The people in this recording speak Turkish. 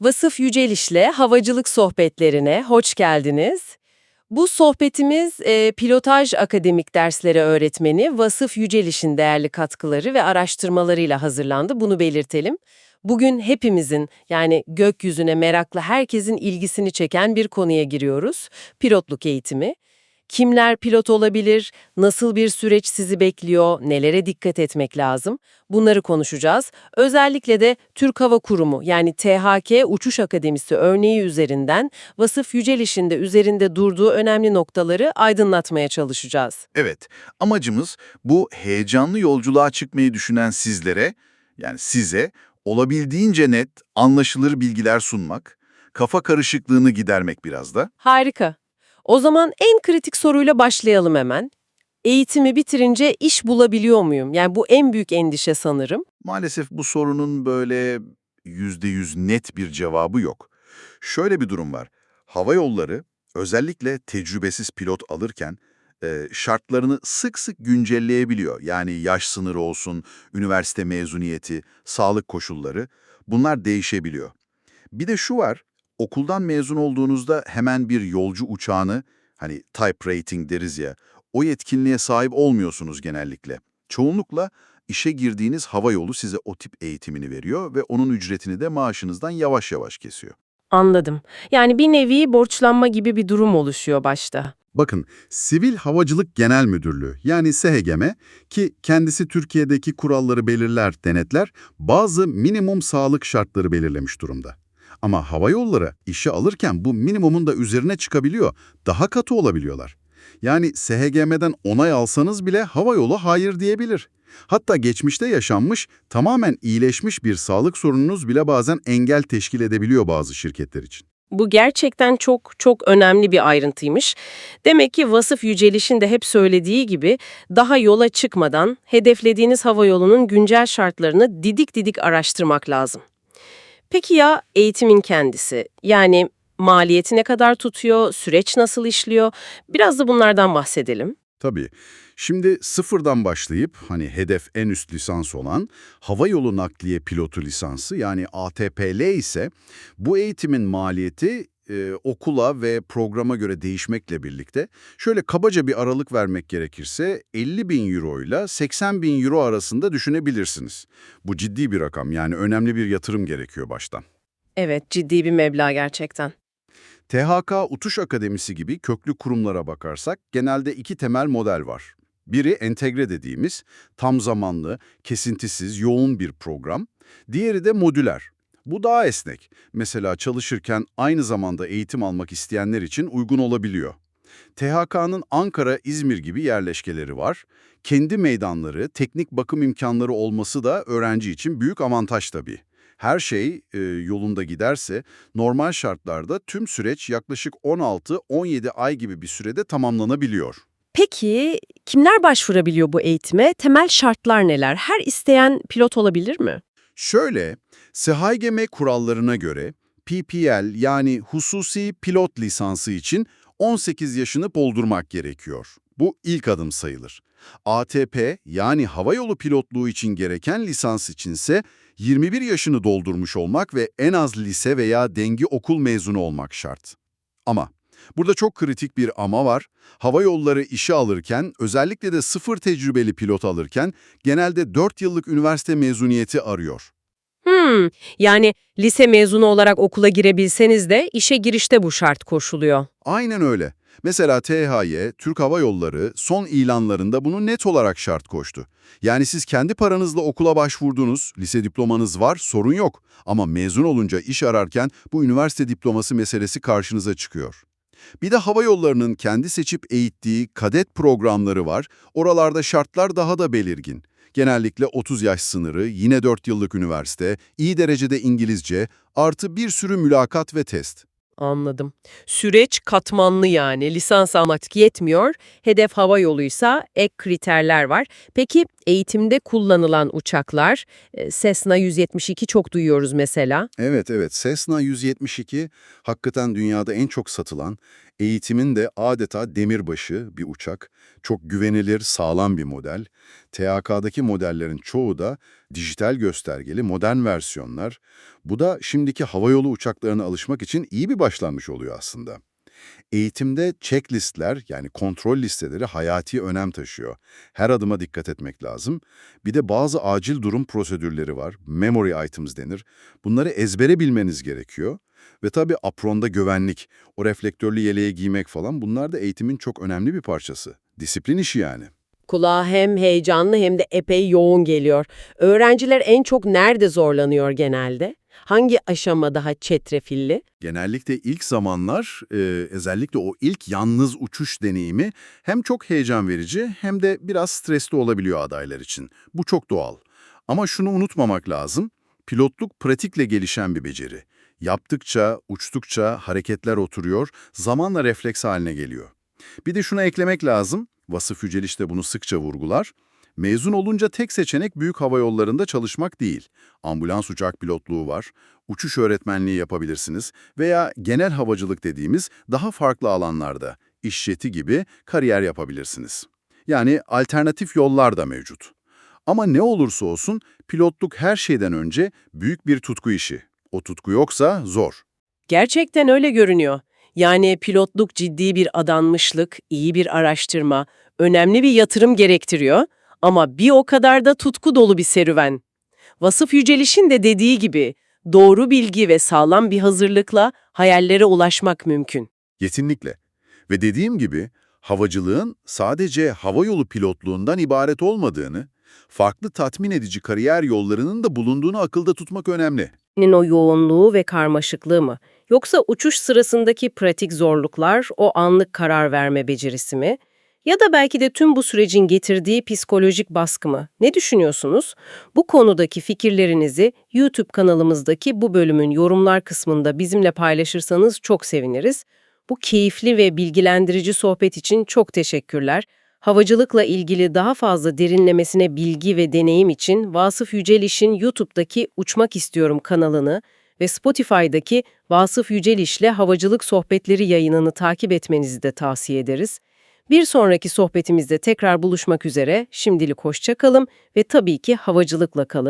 Vasıf Yüceliş'le Havacılık Sohbetlerine hoş geldiniz. Bu sohbetimiz e, Pilotaj Akademik Dersleri öğretmeni Vasıf Yüceliş'in değerli katkıları ve araştırmalarıyla hazırlandı. Bunu belirtelim. Bugün hepimizin yani gökyüzüne meraklı herkesin ilgisini çeken bir konuya giriyoruz. Pilotluk eğitimi. Kimler pilot olabilir, nasıl bir süreç sizi bekliyor, nelere dikkat etmek lazım? Bunları konuşacağız. Özellikle de Türk Hava Kurumu yani THK Uçuş Akademisi örneği üzerinden Vasıf Yüceliş'in de üzerinde durduğu önemli noktaları aydınlatmaya çalışacağız. Evet, amacımız bu heyecanlı yolculuğa çıkmayı düşünen sizlere, yani size olabildiğince net, anlaşılır bilgiler sunmak, kafa karışıklığını gidermek biraz da. Harika. O zaman en kritik soruyla başlayalım hemen. Eğitimi bitirince iş bulabiliyor muyum? Yani bu en büyük endişe sanırım. Maalesef bu sorunun böyle yüzde yüz net bir cevabı yok. Şöyle bir durum var. Hava yolları özellikle tecrübesiz pilot alırken e, şartlarını sık sık güncelleyebiliyor. Yani yaş sınırı olsun, üniversite mezuniyeti, sağlık koşulları bunlar değişebiliyor. Bir de şu var, okuldan mezun olduğunuzda hemen bir yolcu uçağını, hani type rating deriz ya, o yetkinliğe sahip olmuyorsunuz genellikle. Çoğunlukla işe girdiğiniz hava yolu size o tip eğitimini veriyor ve onun ücretini de maaşınızdan yavaş yavaş kesiyor. Anladım. Yani bir nevi borçlanma gibi bir durum oluşuyor başta. Bakın, Sivil Havacılık Genel Müdürlüğü yani SHGM ki kendisi Türkiye'deki kuralları belirler, denetler, bazı minimum sağlık şartları belirlemiş durumda. Ama hava yolları işe alırken bu minimumun da üzerine çıkabiliyor, daha katı olabiliyorlar. Yani SHGM'den onay alsanız bile hava yolu hayır diyebilir. Hatta geçmişte yaşanmış, tamamen iyileşmiş bir sağlık sorununuz bile bazen engel teşkil edebiliyor bazı şirketler için. Bu gerçekten çok çok önemli bir ayrıntıymış. Demek ki Vasıf Yüceliş'in de hep söylediği gibi daha yola çıkmadan hedeflediğiniz hava yolunun güncel şartlarını didik didik araştırmak lazım. Peki ya eğitimin kendisi? Yani maliyeti ne kadar tutuyor, süreç nasıl işliyor? Biraz da bunlardan bahsedelim. Tabii. Şimdi sıfırdan başlayıp hani hedef en üst lisans olan hava yolu nakliye pilotu lisansı yani ATPL ise bu eğitimin maliyeti e, okula ve programa göre değişmekle birlikte şöyle kabaca bir aralık vermek gerekirse 50 bin euro ile 80 bin euro arasında düşünebilirsiniz. Bu ciddi bir rakam yani önemli bir yatırım gerekiyor baştan. Evet, ciddi bir meblağ gerçekten. THK Uçuş Akademisi gibi köklü kurumlara bakarsak genelde iki temel model var. Biri entegre dediğimiz, tam zamanlı, kesintisiz, yoğun bir program. Diğeri de modüler. Bu daha esnek. Mesela çalışırken aynı zamanda eğitim almak isteyenler için uygun olabiliyor. THK'nın Ankara, İzmir gibi yerleşkeleri var. Kendi meydanları, teknik bakım imkanları olması da öğrenci için büyük avantaj tabii. Her şey e, yolunda giderse normal şartlarda tüm süreç yaklaşık 16-17 ay gibi bir sürede tamamlanabiliyor. Peki kimler başvurabiliyor bu eğitime? Temel şartlar neler? Her isteyen pilot olabilir mi? Şöyle, SHGM kurallarına göre PPL yani hususi pilot lisansı için 18 yaşını doldurmak gerekiyor. Bu ilk adım sayılır. ATP yani havayolu pilotluğu için gereken lisans içinse 21 yaşını doldurmuş olmak ve en az lise veya dengi okul mezunu olmak şart. Ama burada çok kritik bir ama var. Hava yolları işe alırken, özellikle de sıfır tecrübeli pilot alırken genelde 4 yıllık üniversite mezuniyeti arıyor. Hmm, yani lise mezunu olarak okula girebilseniz de işe girişte bu şart koşuluyor. Aynen öyle. Mesela THY, Türk Hava Yolları son ilanlarında bunu net olarak şart koştu. Yani siz kendi paranızla okula başvurdunuz, lise diplomanız var, sorun yok. Ama mezun olunca iş ararken bu üniversite diploması meselesi karşınıza çıkıyor. Bir de hava yollarının kendi seçip eğittiği kadet programları var. Oralarda şartlar daha da belirgin. Genellikle 30 yaş sınırı, yine 4 yıllık üniversite, iyi derecede İngilizce, artı bir sürü mülakat ve test. Anladım. Süreç katmanlı yani. Lisans almak yetmiyor. Hedef hava yoluysa ek kriterler var. Peki eğitimde kullanılan uçaklar, e, Cessna 172 çok duyuyoruz mesela. Evet evet Cessna 172 hakikaten dünyada en çok satılan, Eğitimin de adeta demirbaşı bir uçak, çok güvenilir, sağlam bir model. THK'daki modellerin çoğu da dijital göstergeli modern versiyonlar. Bu da şimdiki havayolu uçaklarına alışmak için iyi bir başlangıç oluyor aslında. Eğitimde checklistler yani kontrol listeleri hayati önem taşıyor. Her adıma dikkat etmek lazım. Bir de bazı acil durum prosedürleri var. Memory items denir. Bunları ezbere bilmeniz gerekiyor. Ve tabii apronda güvenlik, o reflektörlü yeleği giymek falan bunlar da eğitimin çok önemli bir parçası. Disiplin işi yani. Kulağa hem heyecanlı hem de epey yoğun geliyor. Öğrenciler en çok nerede zorlanıyor genelde? Hangi aşama daha çetrefilli? Genellikle ilk zamanlar, e, özellikle o ilk yalnız uçuş deneyimi hem çok heyecan verici hem de biraz stresli olabiliyor adaylar için. Bu çok doğal. Ama şunu unutmamak lazım, pilotluk pratikle gelişen bir beceri. Yaptıkça, uçtukça hareketler oturuyor, zamanla refleks haline geliyor. Bir de şuna eklemek lazım, Vasıf Yüceliş de bunu sıkça vurgular. Mezun olunca tek seçenek büyük hava yollarında çalışmak değil. Ambulans uçak pilotluğu var, uçuş öğretmenliği yapabilirsiniz veya genel havacılık dediğimiz daha farklı alanlarda, iş jeti gibi kariyer yapabilirsiniz. Yani alternatif yollar da mevcut. Ama ne olursa olsun pilotluk her şeyden önce büyük bir tutku işi. O tutku yoksa zor. Gerçekten öyle görünüyor. Yani pilotluk ciddi bir adanmışlık, iyi bir araştırma, önemli bir yatırım gerektiriyor ama bir o kadar da tutku dolu bir serüven. Vasıf Yüceliş'in de dediği gibi doğru bilgi ve sağlam bir hazırlıkla hayallere ulaşmak mümkün. Kesinlikle. Ve dediğim gibi havacılığın sadece havayolu pilotluğundan ibaret olmadığını, farklı tatmin edici kariyer yollarının da bulunduğunu akılda tutmak önemli. o yoğunluğu ve karmaşıklığı mı? Yoksa uçuş sırasındaki pratik zorluklar, o anlık karar verme becerisi mi? Ya da belki de tüm bu sürecin getirdiği psikolojik baskı mı? Ne düşünüyorsunuz? Bu konudaki fikirlerinizi YouTube kanalımızdaki bu bölümün yorumlar kısmında bizimle paylaşırsanız çok seviniriz. Bu keyifli ve bilgilendirici sohbet için çok teşekkürler. Havacılıkla ilgili daha fazla derinlemesine bilgi ve deneyim için Vasıf Yüceliş'in YouTube'daki Uçmak İstiyorum kanalını ve Spotify'daki Vasıf Yüceliş'le Havacılık Sohbetleri yayınını takip etmenizi de tavsiye ederiz. Bir sonraki sohbetimizde tekrar buluşmak üzere, şimdilik hoşça kalın ve tabii ki havacılıkla kalın.